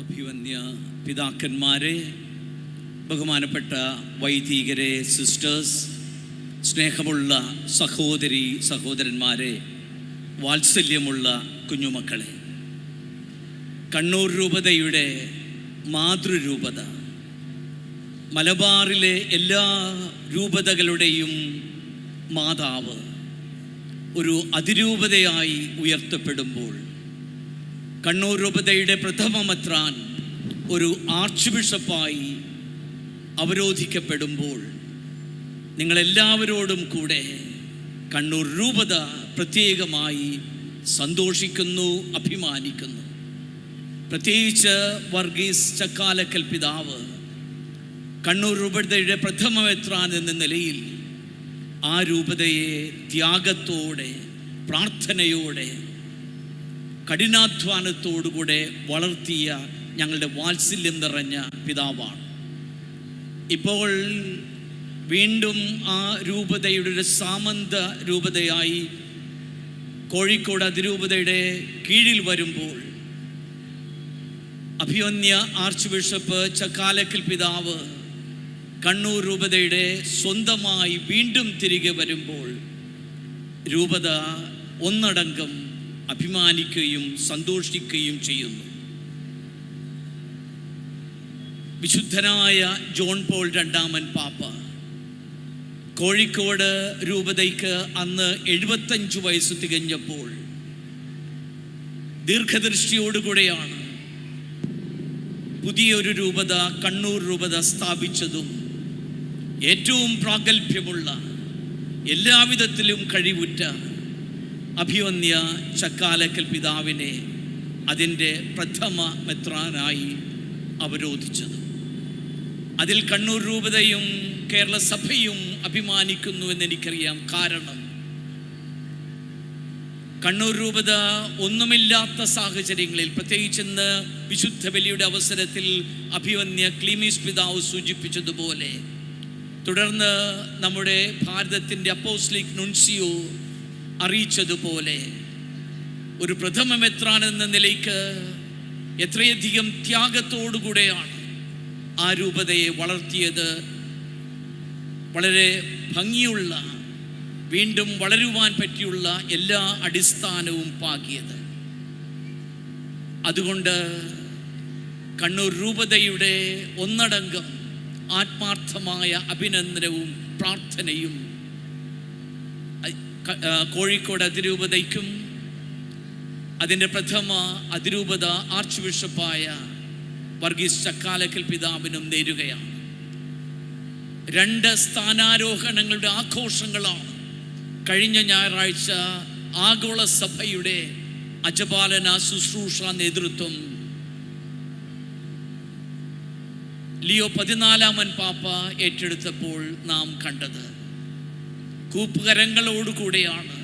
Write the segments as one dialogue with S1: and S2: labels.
S1: അഭിവന്യ പിതാക്കന്മാരെ ബഹുമാനപ്പെട്ട വൈദികരെ സിസ്റ്റേഴ്സ് സ്നേഹമുള്ള സഹോദരി സഹോദരന്മാരെ വാത്സല്യമുള്ള കുഞ്ഞുമക്കളെ. കണ്ണൂർ രൂപതയുടെ മാതൃരൂപത. മലബാറിലെ എല്ലാ രൂപതകളുടെയും മാതാവ് ഒരു അതിരൂപതയായി ഉയർത്തപ്പെടുമ്പോൾ കണ്ണൂർ രൂപതയുടെ പ്രഥമ മെത്രാൻ ഒരു ആർച്ച് ബിഷപ്പായി അവരോധിക്കപ്പെടുമ്പോൾ നിങ്ങളെല്ലാവരോടും കൂടെ കണ്ണൂർ രൂപത പ്രത്യേകമായി സന്തോഷിക്കുന്നു അഭിമാനിക്കുന്നു. പ്രത്യേകിച്ച് വർഗീസ് ചക്കാലക്കൽ പിതാവ് കണ്ണൂർ രൂപതയുടെ പ്രഥമ മെത്രാൻ എന്ന നിലയിൽ ആ രൂപതയെ ത്യാഗത്തോടെ പ്രാർത്ഥനയോടെ കഠിനാധ്വാനത്തോടുകൂടെ വളർത്തിയ ഞങ്ങളുടെ വാത്സല്യം നിറഞ്ഞ പിതാവാണ്. ഇപ്പോൾ വീണ്ടും ആ രൂപതയുടെ ഒരു സാമന്ത രൂപതയായി കോഴിക്കോട് അതിരൂപതയുടെ കീഴിൽ വരുമ്പോൾ അഭിയോന്യ ആർച്ച് ബിഷപ്പ് ചക്കാലക്കൽ പിതാവ് കണ്ണൂർ രൂപതയുടെ സ്വന്തമായി വീണ്ടും തിരികെ വരുമ്പോൾ രൂപത ഒന്നടങ്കം അഭിമാനിക്കുകയും സന്തോഷിക്കുകയും ചെയ്യുന്നു. വിശുദ്ധനായ ജോൺ പോൾ രണ്ടാമൻ പാപ്പ കോഴിക്കോട് രൂപതയ്ക്ക് അന്ന് എഴുപത്തഞ്ച് വയസ്സ് തികഞ്ഞപ്പോൾ ദീർഘദൃഷ്ടിയോടുകൂടെയാണ് പുതിയൊരു രൂപത കണ്ണൂർ രൂപത സ്ഥാപിച്ചതും ഏറ്റവും പ്രാഗൽഭ്യമുള്ള എല്ലാവിധത്തിലും കഴിവുറ്റ അഭിവന്യ ചക്കാലക്കൽ പിതാവിനെ അതിന്റെ പ്രഥമ മെത്രാനായി അവരോധിച്ചത്. അതിൽ കണ്ണൂർ രൂപതയും കേരള സഭയും അഭിമാനിക്കുന്നു എന്ന് എന്നെനിക്കറിയാം. കാരണം കണ്ണൂർ രൂപത ഒന്നുമില്ലാത്ത സാഹചര്യങ്ങളിൽ പ്രത്യേകിച്ച് ഇന്ന് വിശുദ്ധ ബലിയുടെ അവസരത്തിൽ അഭിവന്യ ക്ലീമീസ് പിതാവ് സൂചിപ്പിച്ചതുപോലെ തുടർന്ന് നമ്മുടെ ഭാരതത്തിന്റെ അപ്പോസ്ലിക് നുൻസിയോ അറിയിച്ചതുപോലെ ഒരു പ്രഥമ മെത്രാൻ എന്ന നിലയ്ക്ക് എത്രയധികം ത്യാഗത്തോടുകൂടെയാണ് ആ രൂപതയെ വളർത്തിയത്. വളരെ ഭംഗിയുള്ള വീണ്ടും വളരുവാൻ പറ്റിയുള്ള എല്ലാ അടിസ്ഥാനവും പാകിയത്. അതുകൊണ്ട് കണ്ണൂർ രൂപതയുടെ ഒന്നടങ്കം ആത്മാർത്ഥമായ അഭിനന്ദനവും പ്രാർത്ഥനയും കോഴിക്കോട് അതിരൂപതയ്ക്കും അതിന്റെ പ്രഥമ അതിരൂപത ആർച്ച് ബിഷപ്പായ വർഗീസ് ചക്കാലക്കൽ പിതാവിനും നേരുകയാണ്. രണ്ട് സ്ഥാനാരോഹണങ്ങളുടെ ആഘോഷങ്ങളാണ്. കഴിഞ്ഞ ഞായറാഴ്ച ആഗോള സഭയുടെ അജപാലന ശുശ്രൂഷ നേതൃത്വം ലിയോ പതിനാലാമൻ പാപ്പ ഏറ്റെടുത്തപ്പോൾ നാം കണ്ടത്. കൂപ്പുകരങ്ങളോടുകൂടെയാണ്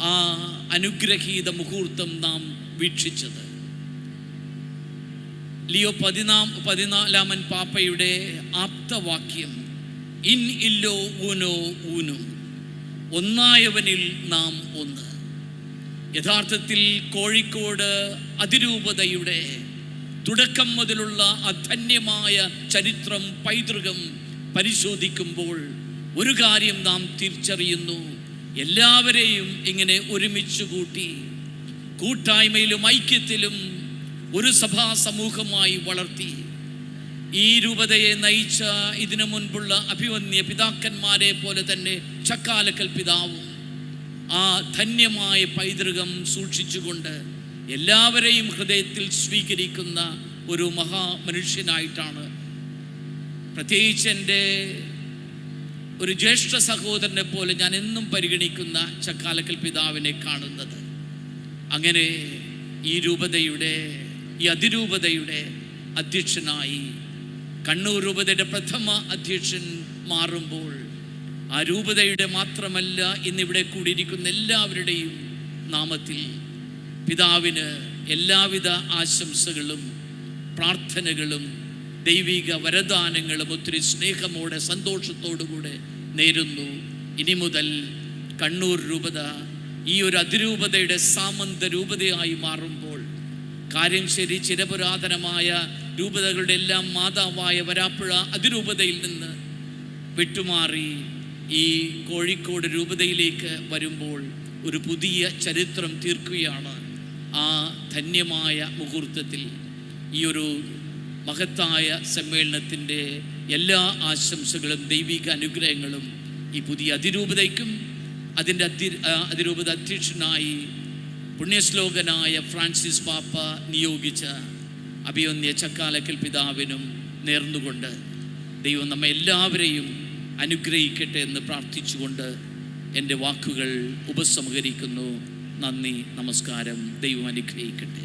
S1: ആ അനുഗ്രഹീത മുഹൂർത്തം നാം വീക്ഷിച്ചത്. ലിയോ പതിനാം പതിനാലാമൻ പാപ്പയുടെ ആപ്തവാക്യം ഇൻ ഇല്ലോ ഊനോ ഊനും ഒന്നായവനിൽ നാം ഒന്ന്. യഥാർത്ഥത്തിൽ കോഴിക്കോട് അതിരൂപതയുടെ തുടക്കം മുതലുള്ള അധന്യമായ ചരിത്രം പൈതൃകം പരിശോധിക്കുമ്പോൾ ഒരു കാര്യം നാം തിരിച്ചറിയുന്നു. എല്ലാവരെയും ഇങ്ങനെ ഒരുമിച്ച് കൂട്ടി കൂട്ടായ്മയിലും ഐക്യത്തിലും ഒരു സഭാ സമൂഹമായി വളർത്തി. ഈ രൂപതയെ നയിച്ച ഇതിനു മുൻപുള്ള അഭിവന്യ പിതാക്കന്മാരെ പോലെ തന്നെ ചക്കാലക്കൽ പിതാവും ആ ധന്യമായ പൈതൃകം സൂക്ഷിച്ചുകൊണ്ട് എല്ലാവരെയും ഹൃദയത്തിൽ സ്വീകരിക്കുന്ന ഒരു മഹാമനുഷ്യനായിട്ടാണ്. പ്രത്യേകിച്ച് എന്റെ ഒരു ജ്യേഷ്ഠ സഹോദരനെ പോലെ ഞാൻ എന്നും പരിഗണിക്കുന്ന ചക്കാലക്കൽ പിതാവിനെ കാണുന്നത്. അങ്ങനെ ഈ രൂപതയുടെ ഈ അതിരൂപതയുടെ അധ്യക്ഷനായി കണ്ണൂർ രൂപതയുടെ പ്രഥമ അധ്യക്ഷൻ മാറുമ്പോൾ ആ രൂപതയുടെ മാത്രമല്ല ഇന്നിവിടെ കൂടിയിരിക്കുന്ന എല്ലാവരുടെയും നാമത്തിൽ പിതാവിന് എല്ലാവിധ ആശംസകളും പ്രാർത്ഥനകളും ദൈവിക വരദാനങ്ങളും ഒത്തിരി സ്നേഹമോടെ സന്തോഷത്തോടുകൂടെ നേരുന്നു. ഇനി മുതൽ കണ്ണൂർ രൂപത ഈ ഒരു അതിരൂപതയുടെ സാമന്ത രൂപതയായി മാറുമ്പോൾ കാര്യംശേരി ചിരപുരാതനമായ രൂപതകളുടെ എല്ലാം മാതാവായ വരാപ്പുഴ അതിരൂപതയിൽ നിന്ന് വിട്ടുമാറി ഈ കോഴിക്കോട് രൂപതയിലേക്ക് വരുമ്പോൾ ഒരു പുതിയ ചരിത്രം തീർക്കുകയാണ് ആ ധന്യമായ മുഹൂർത്തത്തിൽ. ഈ ഒരു മഹത്തായ സമ്മേളനത്തിന്റെ എല്ലാ ആശംസകളും ദൈവിക അനുഗ്രഹങ്ങളും ഈ പുതിയ അതിരൂപതയ്ക്കും അതിന്റെ അതി അതിരൂപത അധ്യക്ഷനായി പുണ്യശ്ലോകനായ ഫ്രാൻസിസ് പാപ്പ നിയോഗിച്ച അഭിയൊന്നിയ ചക്കാലക്കൽ പിതാവിനും നേർന്നുകൊണ്ട് ദൈവം നമ്മെ എല്ലാവരെയും അനുഗ്രഹിക്കട്ടെ എന്ന് പ്രാർത്ഥിച്ചുകൊണ്ട് എന്റെ വാക്കുകൾ ഉപസംഹരിക്കുന്നു. നന്ദി നമസ്കാരം. ദൈവം അനുഗ്രഹിക്കട്ടെ.